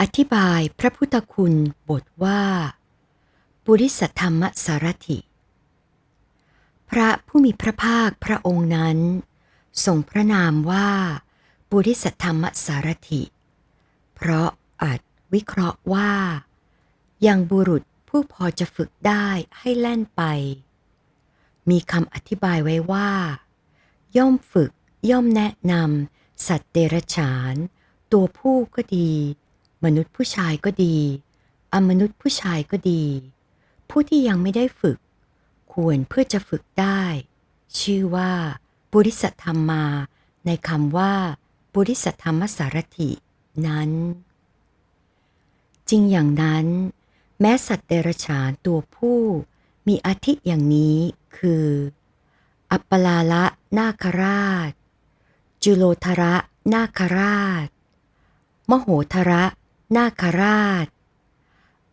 อธิบายพระพุทธคุณบทว่า ปุริสธรรมสารถิ พระผู้มีพระภาคพระองค์นั้นทรงพระนามว่า ปุริสธรรมสารถิ เพราะอาจวิเคราะห์ว่า ยังบุรุษผู้พอจะฝึกได้ให้แล่นไป มีคำอธิบายไว้ว่า ย่อมฝึกย่อมแนะนำสัตว์เดรัจฉาน ตัวผู้ก็ดี มนุษย์ผู้ชายก็ดีอมนุษย์ผู้ชายก็ดี ผู้ที่ยังไม่ได้ฝึก ควรเพื่อจะฝึกได้ ชื่อว่าปุริสธรรมมา ในคำว่าปุริสธรรมสารถินั้น จริงอย่างนั้น แม้สัตว์เดรัจฉานตัวผู้มีอาทิอย่างนี้คือ อัปปลาละนาคราช จุโลธระนาคราช มโหธระ นาคราช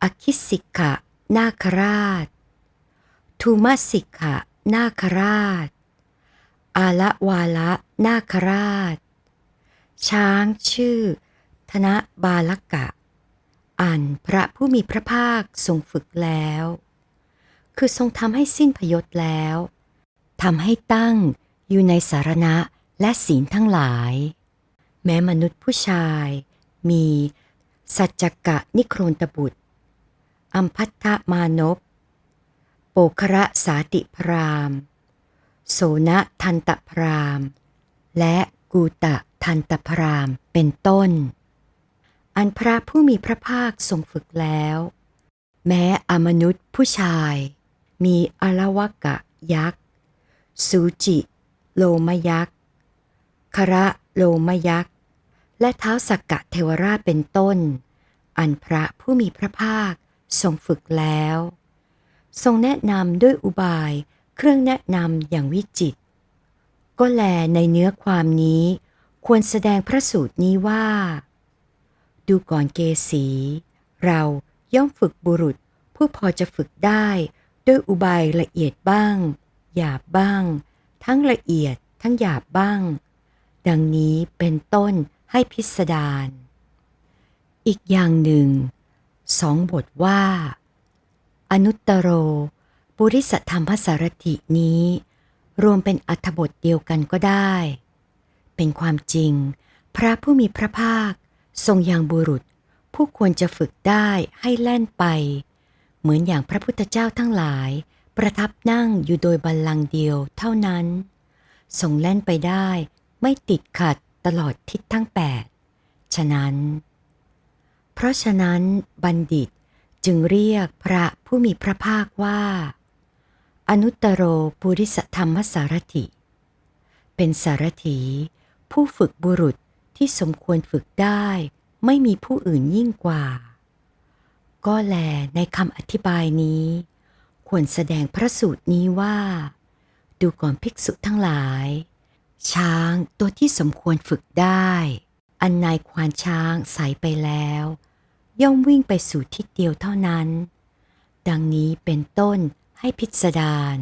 อคิสิกะนาคราชทูมาสิกะนาคราช อาละวาละนาคราช ช้างชื่อ ธนบาลกะ อันพระผู้มีพระภาคทรงฝึกแล้ว คือทรงทำให้สิ้นพยศแล้วทำให้ตั้งอยู่ในสารณะและศีลทั้งหลาย แม้มนุษย์ผู้ชายมี สัจจกะนิโครนตบุตร อัมพัทธมานพโปคระสาติพรามโสนทันตพราม และกูตะทันตพรามเป็นต้น อันพระผู้มีพระภาคทรงฝึกแล้ว แม้อมนุษย์ผู้ชาย มีอลวกะยักษ์ สูจิ โลมยักษ์คระโลมยักษ์ และเท้าสักกะเทวราชเป็นต้น อันพระผู้มีพระภาคทรงฝึกแล้ว ทรงแนะนำด้วยอุบายเครื่องแนะนำอย่างวิจิต ก็แลในเนื้อความนี้ ควรแสดงพระสูตรนี้ว่า ดูก่อนเกสี เราย่อมฝึกบุรุษผู้พอจะฝึกได้ด้วยอุบายละเอียดบ้าง หยาบบ้าง ทั้งละเอียดทั้งหยาบบ้าง ดังนี้เป็นต้น ให้พิสดาร อีกอย่างหนึ่ง สองบทว่า อนุตตโร ปุริสธรรมสารถินี้ รวมเป็นอัธบทเดียวกันก็ได้ เป็นความจริง พระผู้มีพระภาค ทรงยังบุรุษ ผู้ควรจะฝึกได้ให้แล่นไป เหมือนอย่างพระพุทธเจ้าทั้งหลาย ประทับนั่งอยู่โดยบัลลังก์เดียวเท่านั้นทรงแล่นไปได้ไม่ติดขัด ตลอดทิศทั้งแปดฉะนั้น เพราะฉะนั้นบัณฑิตจึงเรียกพระผู้มีพระภาคว่า อนุตตโรปุริสธรรมสารถิ เป็นสารถีผู้ฝึกบุรุษที่สมควรฝึกได้ไม่มีผู้อื่นยิ่งกว่า ก็แลในคำอธิบายนี้ ควรแสดงพระสูตรนี้ว่า ดูก่อนภิกษุทั้งหลาย ช้างตัวที่สมควรฝึกได้ อันนายควานช้างใสไปแล้ว ย่อมวิ่งไปสู่ทิศเดียวเท่านั้น ดังนี้เป็นต้นให้พิสดาร